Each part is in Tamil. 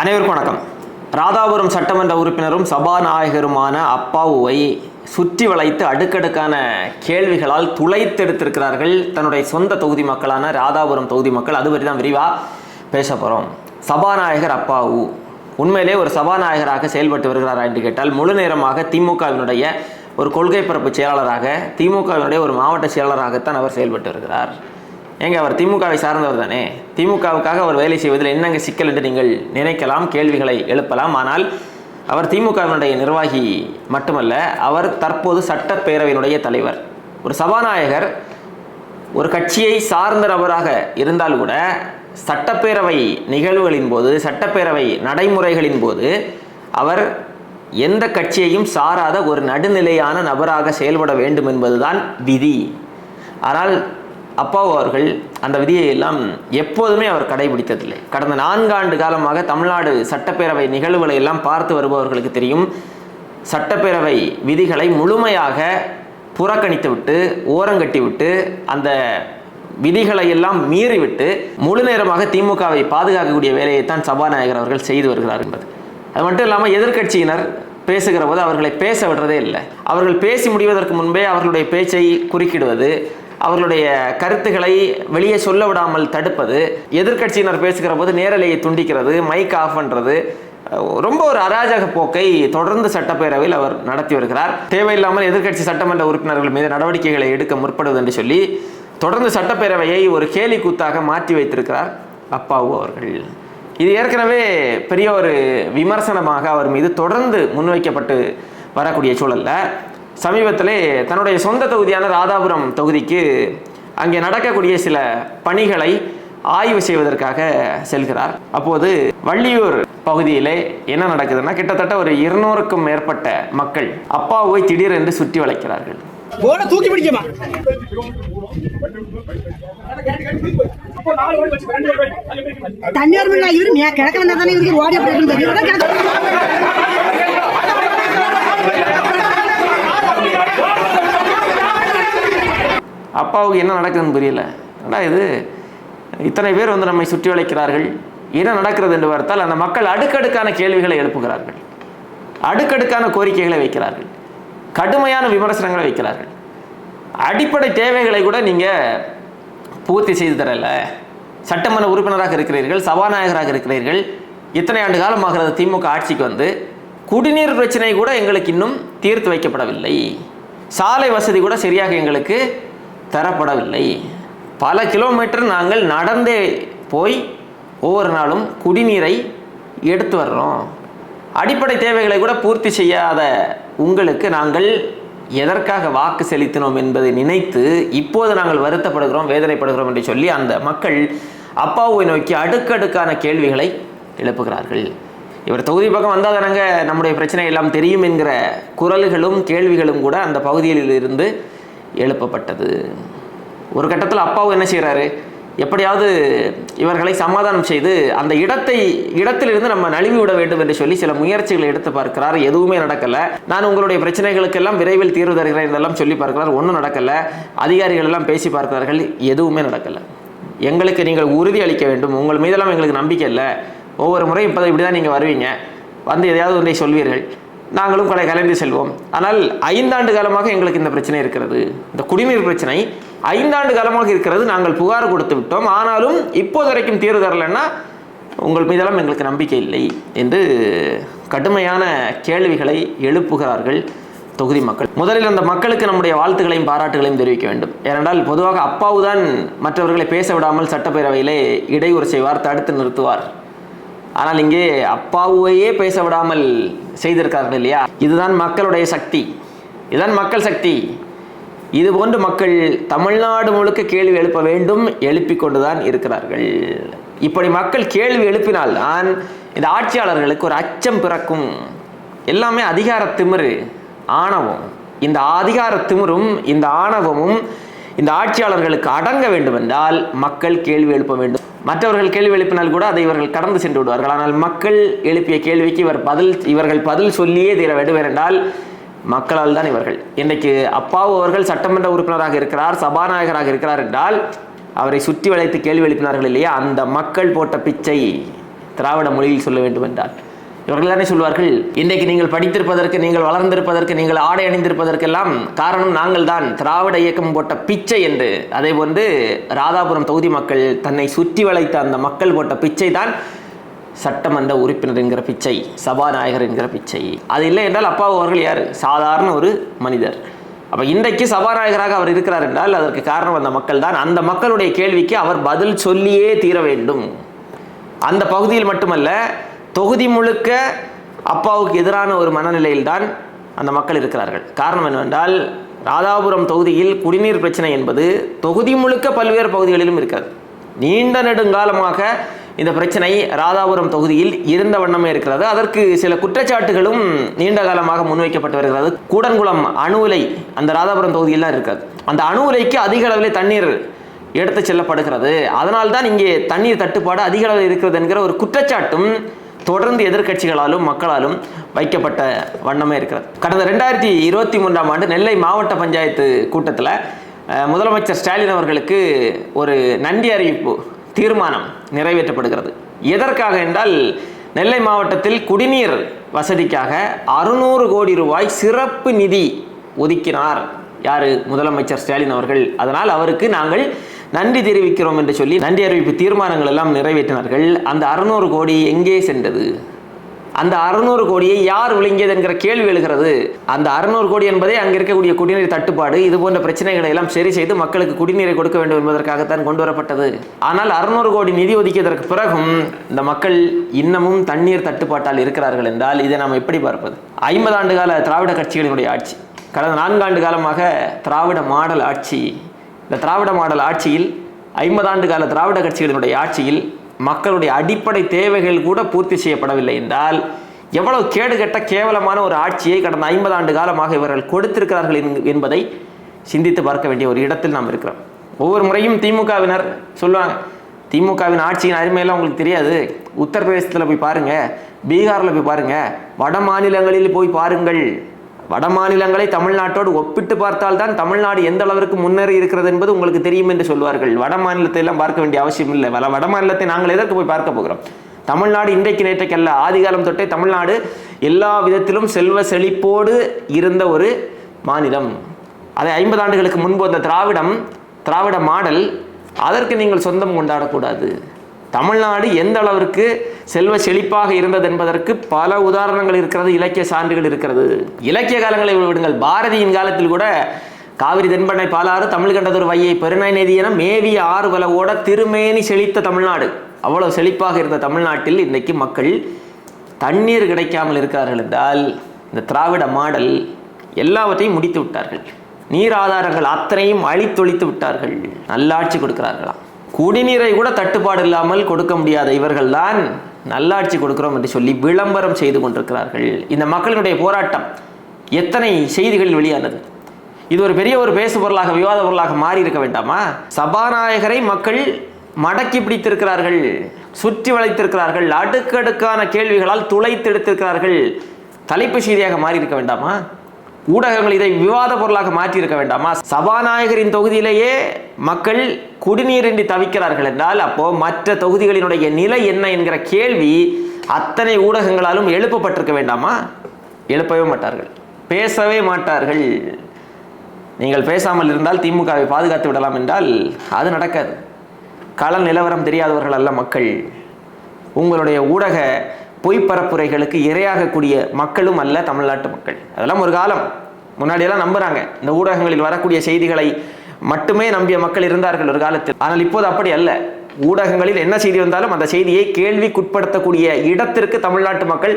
அனைவருக்கும் வணக்கம். ராதாபுரம் சட்டமன்ற உறுப்பினரும் சபாநாயகருமான அப்பாவுவை சுற்றி வளைத்து அடுக்கடுக்கான கேள்விகளால் துளைத்தெடுத்திருக்கிறார்கள் தன்னுடைய சொந்த தொகுதி மக்களான ராதாபுரம் தொகுதி மக்கள். அது பற்றி தான் விரிவாக பேச போகிறோம் சபாநாயகர் அப்பாவு. உண்மையிலே ஒரு சபாநாயகராக செயல்பட்டு வருகிறாரா என்று கேட்டால் முழு நேரமாக திமுகவினுடைய ஒரு கொள்கை பரப்பு செயலாளராக திமுகவினுடைய ஒரு மாவட்ட செயலாளராகத்தான் அவர் செயல்பட்டு வருகிறார். ஏங்க அவர் திமுகவை சார்ந்தவர் தானே? திமுகவுக்காக அவர் வேலை செய்வதில் என்னங்க சிக்கல் என்று நீங்கள் நினைக்கலாம் கேள்விகளை எழுப்பலாம். ஆனால் அவர் திமுகவினுடைய நிர்வாகி மட்டுமல்ல அவர் தற்போது சட்டப்பேரவையினுடைய தலைவர். ஒரு சபாநாயகர் ஒரு கட்சியை சார்ந்த நபராக இருந்தால் கூட சட்டப்பேரவை நிகழ்வுகளின் போது சட்டப்பேரவை நடைமுறைகளின் போது அவர் எந்த கட்சியையும் சாராத ஒரு நடுநிலையான நபராக செயல்பட வேண்டும் என்பதுதான் விதி. ஆனால் அப்பாவு அவர்கள் அந்த விதியை எல்லாம் எப்போதுமே அவர் கடைபிடித்ததில்லை. கடந்த நான்காண்டு காலமாக தமிழ்நாடு சட்டப்பேரவை நிகழ்வுகளை எல்லாம் பார்த்து வருபவர்களுக்கு தெரியும். சட்டப்பேரவை விதிகளை முழுமையாக புறக்கணித்து விட்டு ஓரங்கட்டி விட்டு அந்த விதிகளை எல்லாம் மீறிவிட்டு முழு நேரமாக திமுகவை பாதுகாக்கக்கூடிய வேலையைத்தான் சபாநாயகர் அவர்கள் செய்து வருகிறார் என்பது. அது மட்டும் இல்லாமல் எதிர்க்கட்சியினர் பேசுகிற போது அவர்களை பேச விடுறதே இல்லை. அவர்கள் பேசி முடிவதற்கு முன்பே அவர்களுடைய பேச்சை குறுக்கிடுவது அவர்களுடைய கருத்துக்களை வெளியே சொல்ல விடாமல் தடுப்பது எதிர்கட்சியினர் பேசுகிற போது நேரலையை துண்டிக்கிறது மைக் ஆஃப் பண்ணுறது ரொம்ப ஒரு அராஜக போக்கை தொடர்ந்து சட்டப்பேரவையில் அவர் நடத்தி வருகிறார். தேவையில்லாமல் எதிர்க்கட்சி சட்டமன்ற உறுப்பினர்கள் மீது நடவடிக்கைகளை எடுக்க முற்படுவது என்று சொல்லி தொடர்ந்து சட்டப்பேரவையை ஒரு கேலி கூத்தாக மாற்றி வைத்திருக்கிறார் அப்பாவு அவர்கள். இது ஏற்கனவே பெரிய ஒரு விமர்சனமாக அவர் மீது தொடர்ந்து முன்வைக்கப்பட்டு வரக்கூடிய சூழல்ல சமீபத்திலே தன்னுடைய சொந்த தொகுதியான ராதாபுரம் தொகுதிக்கு அங்கே நடக்கக்கூடிய சில பணிகளை ஆய்வு செய்வதற்காக செல்கிறார். அப்போது வள்ளியூர் பகுதியிலே என்ன நடக்குதுன்னா கிட்டத்தட்ட ஒரு இருநூறுக்கும் மேற்பட்ட மக்கள் அப்பாவை திடீரென்று சுற்றி வளைக்கிறார்கள். தூக்கி பிடிக்குமா? தனியார் இவரு கிழக்க வந்தா தானே இவருக்கு ஓடி அப்படி அப்பாவுக்கு என்ன நடக்குதுன்னு புரியல. ஆனால் இது? இத்தனை பேர் வந்து நம்மை சுற்றி வளைக்கிறார்கள். என்ன நடக்கிறது என்று பார்த்தால் அந்த மக்கள் அடுக்கடுக்கான கேள்விகளை எழுப்புகிறார்கள். அடுக்கடுக்கான கோரிக்கைகளை வைக்கிறார்கள். கடுமையான விமர்சனங்களை வைக்கிறார்கள். அடிப்படை தேவைகளை கூட நீங்கள் பூர்த்தி செய்து தரல. சட்டமன்ற உறுப்பினராக இருக்கிறீர்கள் சபாநாயகராக இருக்கிறீர்கள். இத்தனை ஆண்டு காலமாகிறது திமுக ஆட்சிக்கு வந்து குடிநீர் பிரச்சனை கூட எங்களுக்கு இன்னும் தீர்த்து வைக்கப்படவில்லை. சாலை வசதி கூட சரியாக எங்களுக்கு தரப்படவில்லை. பல கிலோமீட்டர் நாங்கள் நடந்தே போய் ஒவ்வொரு நாளும் குடிநீரை எடுத்து வர்றோம். அடிப்படை தேவைகளை கூட பூர்த்தி செய்யாத உங்களுக்கு நாங்கள் எதற்காக வாக்கு செலுத்தினோம் என்பதை நினைத்து இப்போது நாங்கள் வருத்தப்படுகிறோம் வேதனைப்படுகிறோம் என்று சொல்லி அந்த மக்கள் அப்பாவை நோக்கி அடுக்கடுக்கான கேள்விகளை எழுப்புகிறார்கள். இவர் தொகுதி பக்கம் வந்தால் தானங்க நம்முடைய பிரச்சனை எல்லாம் தெரியும் என்கிற குரல்களும் கேள்விகளும் கூட அந்த பகுதியில் இருந்து எழுப்பப்பட்டது. ஒரு கட்டத்தில் அப்பாவும் என்ன செய்கிறாரு எப்படியாவது இவர்களை சமாதானம் செய்து அந்த இடத்தை இடத்திலிருந்து நம்ம நழுவி விட வேண்டும் என்று சொல்லி சில முயற்சிகளை எடுத்து பார்க்கிறார். எதுவுமே நடக்கலை. நான் உங்களுடைய பிரச்சனைகளுக்கெல்லாம் விரைவில் தீர்வு தருகிறேன் என்றெல்லாம் சொல்லி பார்க்கிறார். ஒன்றும் நடக்கல. அதிகாரிகள் எல்லாம் பேசி பார்க்கிறார்கள். எதுவுமே நடக்கலை. எங்களுக்கு நீங்கள் உறுதி அளிக்க வேண்டும். உங்கள் மீதெல்லாம் எங்களுக்கு நம்பிக்கை இல்லை. ஒவ்வொரு முறையும் இப்போ இப்படி தான் நீங்கள் வருவீங்க. வந்து எதையாவது ஒன்றை சொல்வீர்கள். நாங்களும் கொலை கலைந்து செல்வோம். ஆனால் ஐந்தாண்டு காலமாக எங்களுக்கு இந்த பிரச்சனை இருக்கிறது. இந்த குடிநீர் பிரச்சனை ஐந்தாண்டு காலமாக இருக்கிறது. நாங்கள் புகார் கொடுத்து விட்டோம். ஆனாலும் இப்போது வரைக்கும் தீர்வு தரலைன்னா உங்கள் மீதெல்லாம் எங்களுக்கு நம்பிக்கை இல்லை என்று கடுமையான கேள்விகளை எழுப்புகிறார்கள் தொகுதி மக்கள். முதலில் அந்த மக்களுக்கு நம்முடைய வாழ்த்துக்களையும் பாராட்டுகளையும் தெரிவிக்க வேண்டும். ஏனென்றால் பொதுவாக அப்பாவுதான் மற்றவர்களை பேச விடாமல் சட்டப்பேரவையிலே இடையூறு செய்வார் தடுத்து நிறுத்துவார். ஆனால் இங்கே அப்பாவையே பேச விடாமல் செய்திருக்கார்கள் இல்லையா? இதுதான் மக்களுடைய சக்தி. இதுதான் மக்கள் சக்தி. இது போன்று மக்கள் தமிழ்நாடு முழுக்க கேள்வி எழுப்ப வேண்டும் எழுப்பிக் கொண்டுதான் இருக்கிறார்கள். இப்படி மக்கள் கேள்வி எழுப்பினால் தான் இந்த ஆட்சியாளர்களுக்கு ஒரு அச்சம் பிறக்கும். எல்லாமே அதிகார திமிரு ஆணவம். இந்த அதிகார திமிரும் இந்த ஆணவமும் இந்த ஆட்சியாளர்களுக்கு அடங்க வேண்டும் என்றால் மக்கள் கேள்வி எழுப்ப வேண்டும். மற்றவர்கள் கேள்வி எழுப்பினால் கூட அதை இவர்கள் கடந்து சென்று விடுவார்கள். ஆனால் மக்கள் எழுப்பிய கேள்விக்கு இவர் பதில் இவர்கள் பதில் சொல்லியே தீர வேண்டும் என்றால் மக்களால் தான் இவர்கள். இன்றைக்கு அப்பாவு அவர்கள் சட்டமன்ற உறுப்பினராக இருக்கிறார் சபாநாயகராக இருக்கிறார் என்றால் அவரை சுற்றி வளைத்து கேள்வி எழுப்பினார்கள் இல்லையா? அந்த மக்கள் போட்ட பிச்சை திராவிட மொழியில் சொல்ல வேண்டும் என்றால். இவர்கள் தானே சொல்வார்கள் இன்றைக்கு நீங்கள் படித்திருப்பதற்கு நீங்கள் வளர்ந்திருப்பதற்கு நீங்கள் ஆடை அணிந்திருப்பதற்கெல்லாம் காரணம் நாங்கள் தான் திராவிட இயக்கம் போட்ட பிச்சை என்று. அதே போன்று ராதாபுரம் தொகுதி மக்கள் தன்னை சுற்றி வளைத்த அந்த மக்கள் போட்ட பிச்சை தான் சட்டமன்ற உறுப்பினர் என்கிற பிச்சை சபாநாயகர் என்கிற பிச்சை. அது இல்லை என்றால் அப்பா அவர்கள் யார்? சாதாரண ஒரு மனிதர். அப்போ இன்றைக்கு சபாநாயகராக அவர் இருக்கிறார் என்றால் அதற்கு காரணம் அந்த மக்கள் தான் அந்த மக்களுடைய கேள்விக்கு அவர் பதில் சொல்லியே தீர வேண்டும். அந்த பகுதியில் மட்டுமல்ல தொகுதி முழுக்க அப்பாவுக்கு எதிரான ஒரு மனநிலையில் தான் அந்த மக்கள் இருக்கிறார்கள். காரணம் என்னவென்றால் ராதாபுரம் தொகுதியில் குடிநீர் பிரச்சனை என்பது தொகுதி முழுக்க பல்வேறு பகுதிகளிலும் இருக்கிறது நீண்ட நெடுங்காலமாக இந்த பிரச்சனை ராதாபுரம் தொகுதியில் இருந்த வண்ணமே இருக்கிறது. அதற்கு சில குற்றச்சாட்டுகளும் நீண்ட காலமாக முன்வைக்கப்பட்டு வருகிறது. கூடன்குளம் அணு உலை அந்த ராதாபுரம் தொகுதியில் தான் இருக்கிறது அந்த அணு உலைக்கு அதிக அளவில் தண்ணீர் எடுத்து செல்லப்படுகிறது. அதனால்தான் இங்கே தண்ணீர் தட்டுப்பாடு அதிக அளவில் இருக்கிறது என்கிற ஒரு குற்றச்சாட்டும் தொடர்ந்து எதிர்க்கட்சிகளாலும் மக்களாலும் வைக்கப்பட்ட வண்ணமே இருக்கிறது. கடந்த ரெண்டாயிரத்தி இருபத்தி மூன்றாம் ஆண்டு நெல்லை மாவட்ட பஞ்சாயத்து கூட்டத்தில் முதலமைச்சர் ஸ்டாலின் அவர்களுக்கு ஒரு நன்றி அறிவிப்பு தீர்மானம் நிறைவேற்றப்படுகிறது. எதற்காக என்றால் நெல்லை மாவட்டத்தில் குடிநீர் வசதிக்காக அறுநூறு கோடி ரூபாய் சிறப்பு நிதி ஒதுக்கினார் யாரு முதலமைச்சர் ஸ்டாலின் அவர்கள். அதனால் அவருக்கு நாங்கள் நன்றி தெரிவிக்கிறோம் என்று சொல்லி நன்றி அறிவிப்பு தீர்மானங்கள் எல்லாம் நிறைவேற்றினார்கள். அந்த அறுநூறு கோடி எங்கே சென்றது? அந்த அறுநூறு கோடியை யார் விழுங்கியது என்கிற கேள்வி எழுகிறது. அந்த அறுநூறு கோடி என்பதே அங்கே இருக்கக்கூடிய குடிநீர் தட்டுப்பாடு. இது போன்ற பிரச்சனைகளை எல்லாம் சரி செய்து மக்களுக்கு குடிநீரை கொடுக்க வேண்டும் என்பதற்காகத்தான் கொண்டு வரப்பட்டது. ஆனால் அறுநூறு கோடி நிதி ஒதுக்கியதற்கு பிறகும் இந்த மக்கள் இன்னமும் தண்ணீர் தட்டுப்பாட்டால் இருக்கிறார்கள் என்றால் இதை நாம் எப்படி பார்ப்பது? ஐம்பது ஆண்டு கால திராவிட கட்சிகளினுடைய ஆட்சி கடந்த நான்காண்டு காலமாக திராவிட மாடல் ஆட்சி இந்த திராவிட மாடல் ஆட்சியில் ஐம்பது ஆண்டு கால திராவிட கட்சிகளினுடைய ஆட்சியில் மக்களுடைய அடிப்படை தேவைகள் கூட பூர்த்தி செய்யப்படவில்லை என்றால் எவ்வளவு கேடுகெட்ட கேவலமான ஒரு ஆட்சியை கடந்த ஐம்பது ஆண்டு காலமாக இவர்கள் கொடுத்திருக்கிறார்கள் என்பதை சிந்தித்து பார்க்க வேண்டிய ஒரு இடத்தில் நாம் இருக்கிறோம். ஒவ்வொரு முறையும் திமுகவினர் சொல்லுவாங்க திமுகவின் ஆட்சியின் அருமையெல்லாம் உங்களுக்கு தெரியாது. உத்தரப்பிரதேசத்தில் போய் பாருங்க பீகாரில் போய் பாருங்க வட மாநிலங்களில் போய் பாருங்கள். வட மாநிலங்களை தமிழ்நாட்டோடு ஒப்பிட்டு பார்த்தால்தான் தமிழ்நாடு எந்த அளவிற்கு முன்னேறி இருக்கிறது என்பது உங்களுக்கு தெரியும் என்று சொல்வார்கள். வட மாநிலத்தை எல்லாம் பார்க்க வேண்டிய அவசியம் இல்லை. வட வட மாநிலத்தை நாங்கள் எதற்கு போய் பார்க்க போகிறோம்? தமிழ்நாடு இன்றைக்கு நேற்றைக்கல்ல ஆதிகாலம் தொட்டே தமிழ்நாடு எல்லா விதத்திலும் செல்வ செழிப்போடு இருந்த ஒரு மாநிலம். அதை ஐம்பது ஆண்டுகளுக்கு முன்பு அந்த திராவிடம் திராவிட மாடல் அதற்கு நீங்கள் சொந்தம் கொண்டாடக்கூடாது. தமிழ்நாடு எந்த அளவிற்கு செல்வ செழிப்பாக இருந்தது என்பதற்கு பல உதாரணங்கள் இருக்கிறது இலக்கிய சான்றுகள் இருக்கிறது. இலக்கிய காலங்களை விடுங்கள். பாரதியின் காலத்தில் கூட காவிரி தென்பண்ணை பாலாறு தமிழ் கண்டதொரு வையை பெருநாய் நதி என மேவிய ஆறு வல திருமேனி செழித்த தமிழ்நாடு. அவ்வளவு செழிப்பாக இருந்த தமிழ்நாட்டில் இன்றைக்கு மக்கள் தண்ணீர் கிடைக்காமல் இருக்கிறார்கள் என்றால் இந்த திராவிட மாடல் எல்லாவற்றையும் முடித்து விட்டார்கள். நீர் ஆதாரங்கள் அத்தனையும் அழித்தொழித்து விட்டார்கள். நல்லாட்சி கொடுக்கிறார்களாம். குடிநீரை கூட தட்டுப்பாடு இல்லாமல் கொடுக்க முடியாத இவர்கள்தான் நல்லாட்சி கொடுக்கிறோம் என்று சொல்லி விளம்பரம் செய்து கொண்டிருக்கிறார்கள். இந்த மக்களினுடைய போராட்டம் எத்தனை செய்திகளில் வெளியானது? இது ஒரு பெரிய ஒரு பேசு பொருளாக விவாத பொருளாக மாறி இருக்க வேண்டாமா? சபாநாயகரை மக்கள் மடக்கி பிடித்திருக்கிறார்கள் சுற்றி வளைத்திருக்கிறார்கள் அடுக்கடுக்கான கேள்விகளால் துளைத்து எடுத்திருக்கிறார்கள் தலைப்பு செய்தியாக மாறி இருக்க வேண்டாமா? ஊடகங்கள் இதை விவாத பொருளாக மாற்றி இருக்க வேண்டாமா சபாநாயகரின் தொகுதியிலேயே மக்கள் குடிநீரின்றி தவிக்கிறார்கள் என்றால் அப்போ மற்ற தொகுதிகளினுடைய நிலை என்ன என்கிற கேள்வி அத்தனை ஊடகங்களாலும் எழுப்பப்பட்டிருக்க வேண்டாமா? எழுப்பவே மாட்டார்கள். பேசவே மாட்டார்கள். நீங்கள் பேசாமல் இருந்தால் திமுகவை பாதுகாத்து விடலாம் என்றால் அது நடக்காது. கள நிலவரம் தெரியாதவர்கள் அல்ல மக்கள். உங்களுடைய ஊடக பொய்ப்பரப்புரைகளுக்கு இரையாகக்கூடிய மக்களும் அல்ல தமிழ்நாட்டு மக்கள். அதெல்லாம் ஒரு காலம். முன்னாடியெல்லாம் நம்புகிறாங்க இந்த ஊடகங்களில் வரக்கூடிய செய்திகளை மட்டுமே நம்பிய மக்கள் இருந்தார்கள் ஒரு காலத்தில். ஆனால் இப்போது அப்படி அல்ல. ஊடகங்களில் என்ன செய்தி வந்தாலும் அந்த செய்தியை கேள்விக்குட்படுத்தக்கூடிய இடத்திற்கு தமிழ்நாட்டு மக்கள்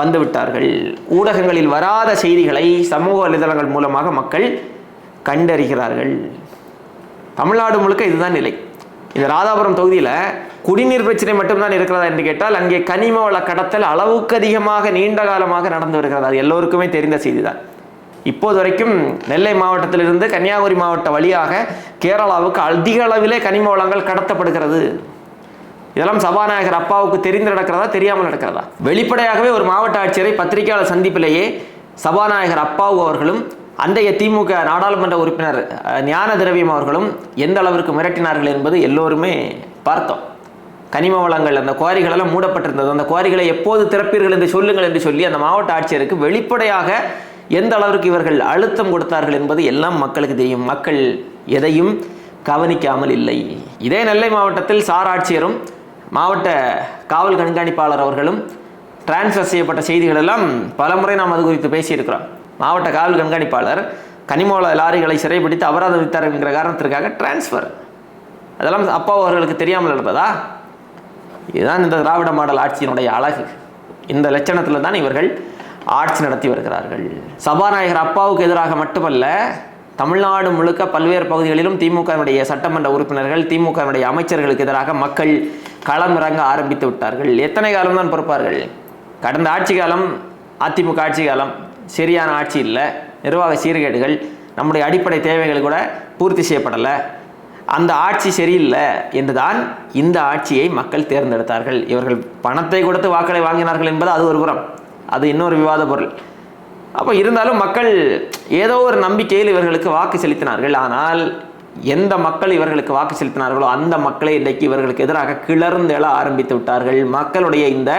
வந்துவிட்டார்கள் ஊடகங்களில் வராத செய்திகளை சமூக வலைதளங்கள் மூலமாக மக்கள் கண்டறிகிறார்கள். தமிழ்நாடு முழுக்க இதுதான் நிலை. இந்த ராதாபுரம் தொகுதியில் குடிநீர் பிரச்சனை மட்டும்தான் இருக்கிறதா என்று கேட்டால் அங்கே கனிம வள கடத்தல் அளவுக்கு அதிகமாக நீண்ட காலமாக நடந்து வருகிறது. அது எல்லோருக்குமே தெரிந்த செய்திதான். இப்போது வரைக்கும் நெல்லை மாவட்டத்திலிருந்து கன்னியாகுமரி மாவட்ட வழியாக கேரளாவுக்கு அதிக அளவிலே கனிம வளங்கள் கடத்தப்படுகிறது. இதெல்லாம் சபாநாயகர் அப்பாவுக்கு தெரிந்து நடக்கிறதா தெரியாமல் நடக்கிறதா? வெளிப்படையாகவே ஒரு மாவட்ட ஆட்சியரை பத்திரிகையாளர் சந்திப்பிலேயே சபாநாயகர் அப்பாவு அவர்களும் அன்றைய திமுக நாடாளுமன்ற உறுப்பினர் ஞான திரவியம் அவர்களும் எந்த அளவிற்கு மிரட்டினார்கள் என்பது எல்லோருமே பார்த்தோம். கனிம வளங்கள் அந்த குவாரிகள் எல்லாம் மூடப்பட்டிருந்தது. அந்த குவாரிகளை எப்போது திறப்பீர்கள் என்று சொல்லுங்கள் என்று சொல்லி அந்த மாவட்ட ஆட்சியருக்கு வெளிப்படையாக எந்த அளவிற்கு இவர்கள் அழுத்தம் கொடுத்தார்கள் என்பது எல்லாம் மக்களுக்கு தெரியும். மக்கள் எதையும் கவனிக்காமல் இல்லை. இதே நெல்லை மாவட்டத்தில் சார் ஆட்சியரும் மாவட்ட காவல் கண்காணிப்பாளர் அவர்களும் டிரான்ஸ்ஃபர் செய்யப்பட்ட செய்திகளெல்லாம் பலமுறை நாம் அது குறித்து பேசியிருக்கிறோம். மாவட்ட காவல் கண்காணிப்பாளர் கனிமவள லாரிகளை சிறைப்பிடித்து அபராதம் வித்தார் என்கிற காரணத்திற்காக டிரான்ஸ்ஃபர் அதெல்லாம் அப்பா அவர்களுக்கு தெரியாமல் நடப்பதா இதுதான் இந்த திராவிட மாடல் ஆட்சியினுடைய அழகு. இந்த லட்சணத்தில் தான் இவர்கள் ஆட்சி நடத்தி வருகிறார்கள். சபாநாயகர் அப்பாவுக்கு எதிராக மட்டுமல்ல தமிழ்நாடு முழுக்க பல்வேறு பகுதிகளிலும் திமுகவினுடைய சட்டமன்ற உறுப்பினர்கள் திமுகவினுடைய அமைச்சர்களுக்கு எதிராக மக்கள் களம் இறங்க ஆரம்பித்து விட்டார்கள். எத்தனை காலம் தான் பொறுப்பார்கள்? கடந்த ஆட்சி காலம் அதிமுக ஆட்சி காலம் சரியான ஆட்சி இல்லை. நிர்வாக சீர்கேடுகள் நம்முடைய அடிப்படை தேவைகள் கூட பூர்த்தி செய்யப்படலை. அந்த ஆட்சி சரியில்லை என்றுதான் இந்த ஆட்சியை மக்கள் தேர்ந்தெடுத்தார்கள். இவர்கள் பணத்தை கொடுத்து வாக்களை வாங்கினார்கள் என்பது அது ஒரு புறம். அது இன்னொரு விவாத பொருள். அப்போ இருந்தாலும் மக்கள் ஏதோ ஒரு நம்பிக்கையில் இவர்களுக்கு வாக்கு செலுத்தினார்கள். ஆனால் எந்த மக்கள் இவர்களுக்கு வாக்கு செலுத்தினார்களோ அந்த மக்களை இன்றைக்கு இவர்களுக்கு எதிராக கிளர்ந்து எழ ஆரம்பித்து விட்டார்கள். மக்களுடைய இந்த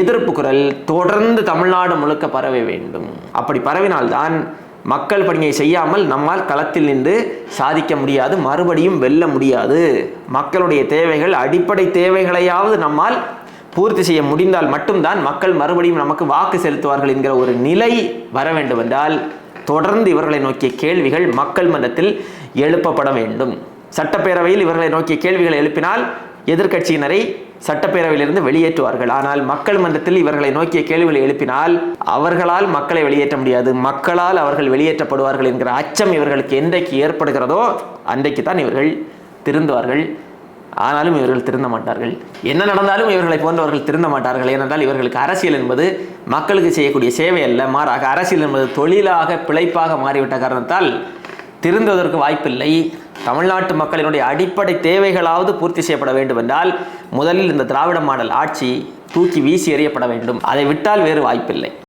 எதிர்ப்பு குரல் தொடர்ந்து தமிழ்நாடு முழுக்க பரவ வேண்டும். அப்படி பரவினால்தான் மக்கள் பணியை செய்யாமல் நம்மால் களத்தில் நின்று சாதிக்க முடியாது மறுபடியும் வெல்ல முடியாது. மக்களுடைய தேவைகள் அடிப்படை தேவைகளையாவது நம்மால் பூர்த்தி செய்ய முடிந்தால் மட்டும்தான் மக்கள் மறுபடியும் நமக்கு வாக்கு செலுத்துவார்கள் என்கிற ஒரு நிலை வர வேண்டுமென்றால் தொடர்ந்து இவர்களை நோக்கிய கேள்விகள் மக்கள் மன்றத்தில் எழுப்பப்பட வேண்டும். சட்டப்பேரவையில் இவர்களை நோக்கிய கேள்விகளை எழுப்பினால் எதிர்க்கட்சியினரை சட்டப்பேரவையிலிருந்து வெளியேற்றுவார்கள். ஆனால் மக்கள் மன்றத்தில் இவர்களை நோக்கிய கேள்விகளை எழுப்பினால் அவர்களால் மக்களை வெளியேற்ற முடியாது. மக்களால் அவர்கள் வெளியேற்றப்படுவார்கள் என்கிற அச்சம் இவர்களுக்கு என்றைக்கு ஏற்படுகிறதோ அன்றைக்கு தான் இவர்கள் திருந்துவார்கள். ஆனாலும் இவர்கள் திருந்த மாட்டார்கள். என்ன நடந்தாலும் இவர்களை போன்றவர்கள் திருந்த மாட்டார்கள். ஏனென்றால் இவர்களுக்கு அரசியல் என்பது மக்களுக்கு செய்யக்கூடிய சேவை அல்ல. மாறாக அரசியல் என்பது தொழிலாக பிழைப்பாக மாறிவிட்ட காரணத்தால் திருந்துவதற்கு வாய்ப்பில்லை. தமிழ்நாட்டு மக்களினுடைய அடிப்படை தேவைகளாவது பூர்த்தி செய்யப்பட வேண்டும் என்றால் முதலில் இந்த திராவிட மாடல் ஆட்சி தூக்கி வீசி எறியப்பட வேண்டும். அதை விட்டால் வேறு வாய்ப்பில்லை.